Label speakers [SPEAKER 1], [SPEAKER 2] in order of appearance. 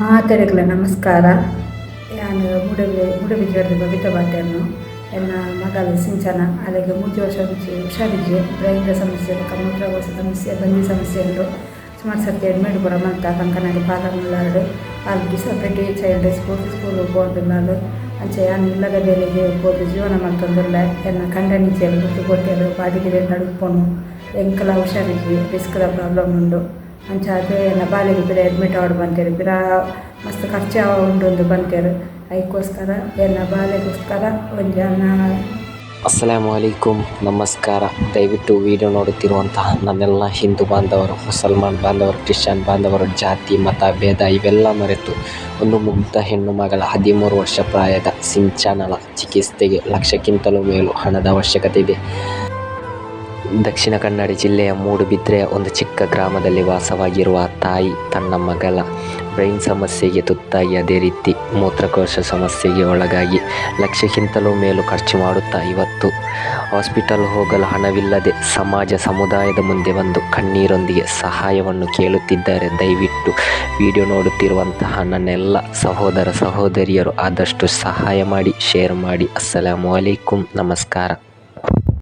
[SPEAKER 1] ಮಾತೆರೆಗ್ಲ ನಮಸ್ಕಾರ. ಯಾನ್ ಮೂಡಬಿ ಮೂಡಬಿದ್ರದ ಬಬಿತಾ ಬಾತೆರ್ನ ಎನ್ನ ಮಗಲ್ ಸಿಂಚನ ಅಲ್ಲಿಗೆ ಮೂರ್ತಿ ವರ್ಷ ಹುಷಾರಿಜ್ಜೆ ಬ್ರೈನ್‌ದ ಸಮಸ್ಯೆ ಮೂತ್ರಕೋಶ ಸಮಸ್ಯೆ ಬಂದಿ ಸಮಸ್ಯೆ ಉಂಡು ಸುಮಾರ್ ಸರ್ತಿ ಅಡ್ಮಿಟ್ ಪೂರ ಮಂತ ಕಂಕನಾಡಿ ಅಲ್ಲಿ ಮುಲ್ಲಾರ್ಡ್ all disability child school school ಬೋರ್ಡ್‌ಲಾಗ್ ಅಂಚೆ ಯಾನ್ ಇಲ್ಲದ ಬೇರೆಗೆ ಪೋದು ಜೀವನ ಮಲ್ತೊಂದುಲ್ಲೆ ಎನ್ನ ಕಂಡನಿಜ್ಜೆರ್ ಗೊತ್ತು ಕೊಟ್ಟೆರ್ ಬಾಡಿಗೆ ನಡುಕೊಂಡು ಎಂಕಲ ಹುಷಾರಿಜ್ಜಿ ರಿಸ್ಕ್‌ದ ಪ್ರಾಬ್ಲಮ್ ಉಂಡು ಅಂಚ ನಬಾಲಿಗೆ ಬಿರ ಅಡ್ಮಿಟ್ ಆವಡ್ ಬಂತೆರ್. ಬಿರ ಮಸ್ತ್ ಖರ್ಚು ಒಂದು ಬಂತೆರ್. ಅದಕ್ಕೋಸ್ಕರ ಏ ಬಾಲೆಗೋಸ್ಕರ ಒಂಜಿ ಅನ್ನ
[SPEAKER 2] ಅಸ್ಸಲಾಮು ಅಲೈಕುಂ ನಮಸ್ಕಾರ. ದಯವಿಟ್ಟು ವಿಡಿಯೋ ನೋಡುತ್ತಿರುವಂತಹ ನನ್ನೆಲ್ಲ ಹಿಂದೂ ಬಾಂಧವರು, ಮುಸಲ್ಮಾನ್ ಬಾಂಧವರು, ಕ್ರಿಶ್ಚಿಯನ್ ಬಾಂಧವರು, ಜಾತಿ, ಮತ, ಭೇದ ಇವೆಲ್ಲ ಮರೆತು ಒಂದು ಮುಗ್ಧ ಹೆಣ್ಣು ಮಗಳ ಹದಿಮೂರು ವರ್ಷ ಪ್ರಾಯದ ಸಿಂಚನಳ ಚಿಕಿತ್ಸೆಗೆ ಲಕ್ಷಕ್ಕಿಂತಲೂ ಮೇಲು ಹಣದ ಅವಶ್ಯಕತೆ ಇದೆ. ದಕ್ಷಿಣ ಕನ್ನಡ ಜಿಲ್ಲೆಯ ಮೂಡುಬಿದ್ರೆಯ ಒಂದು ಚಿಕ್ಕ ಗ್ರಾಮದಲ್ಲಿ ವಾಸವಾಗಿರುವ ತಾಯಿ ತನ್ನ ಮಗಳ ಬ್ರೈನ್ ಸಮಸ್ಯೆಗೆ ತುತ್ತಾಗಿ ಅದೇ ರೀತಿ ಮೂತ್ರಕೋಶ ಸಮಸ್ಯೆಗೆ ಒಳಗಾಗಿ ಲಕ್ಷಕ್ಕಿಂತಲೂ ಮೇಲೂ ಖರ್ಚು ಮಾಡುತ್ತಾ ಇವತ್ತು ಹಾಸ್ಪಿಟಲ್ ಹೋಗಲು ಹಣವಿಲ್ಲದೆ ಸಮಾಜ ಸಮುದಾಯದ ಮುಂದೆ ಬಂದು ಕಣ್ಣೀರೊಂದಿಗೆ ಸಹಾಯವನ್ನು ಕೇಳುತ್ತಿದ್ದಾರೆ. ದಯವಿಟ್ಟು ವಿಡಿಯೋ ನೋಡುತ್ತಿರುವಂತಹ ನನ್ನೆಲ್ಲ ಸಹೋದರ ಸಹೋದರಿಯರು ಆದಷ್ಟು ಸಹಾಯ ಮಾಡಿ, ಶೇರ್ ಮಾಡಿ. ಅಸ್ಸಲಾಮು ಅಲೈಕುಂ. ನಮಸ್ಕಾರ.